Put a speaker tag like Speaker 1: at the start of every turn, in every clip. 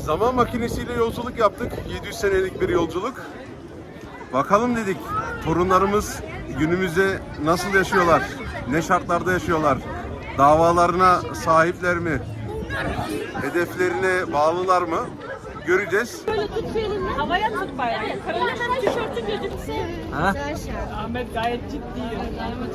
Speaker 1: Zaman makinesiyle yolculuk yaptık. 700 senelik bir yolculuk. Bakalım dedik torunlarımız günümüzde nasıl yaşıyorlar? Ne şartlarda yaşıyorlar? Davalarına sahipler mi? Hedeflerine bağlılar mı? Göreceğiz.
Speaker 2: Böyle tut elini. Havaya tut bayrağı. Tişörtü.
Speaker 3: Ha?
Speaker 2: Ahmet gayet ciddi. Ahmet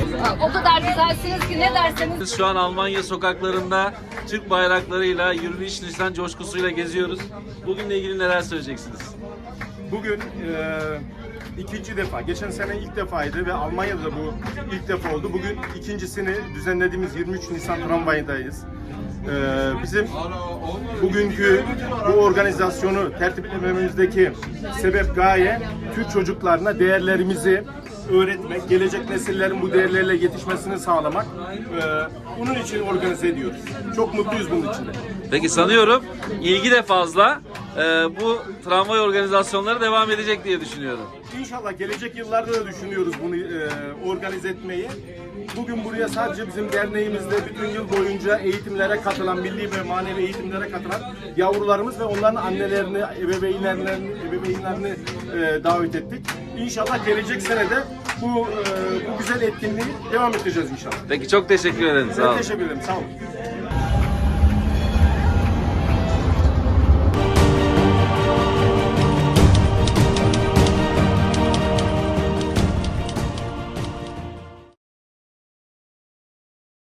Speaker 4: O kadar güzelsiniz ki ne derseniz
Speaker 3: Biz şu an Almanya sokaklarında Türk bayraklarıyla 23 Nisan coşkusuyla geziyoruz. Bugünle ilgili neler söyleyeceksiniz?
Speaker 5: Bugün e, ikinci defa, geçen sene ilk defaydı ve Almanya'da da bu ilk defa oldu. Bugün ikincisini düzenlediğimiz 23 Nisan tramvayındayız. E, bizim bugünkü bu organizasyonu tertip etmemizdeki sebep gaye Türk çocuklarına değerlerimizi öğretmek, gelecek nesillerin bu değerlerle yetişmesini sağlamak. E, bunun için organize ediyoruz. Çok mutluyuz bunun için.
Speaker 3: Peki sanıyorum ilgi de fazla. Ee, bu tramvay organizasyonları devam edecek diye düşünüyorum.
Speaker 5: İnşallah gelecek yıllarda da düşünüyoruz bunu e, organize etmeyi. Bugün buraya sadece bizim derneğimizde bütün yıl boyunca eğitimlere katılan, milli ve manevi eğitimlere katılan yavrularımız ve onların annelerini, ebeveynlerini, ebeveynlerini e, davet ettik. İnşallah gelecek sene de bu e, bu güzel etkinliği devam edeceğiz inşallah.
Speaker 3: Peki çok teşekkür ederim. Sağ
Speaker 5: Ben
Speaker 3: olun.
Speaker 5: teşekkür ederim. Sağ olun.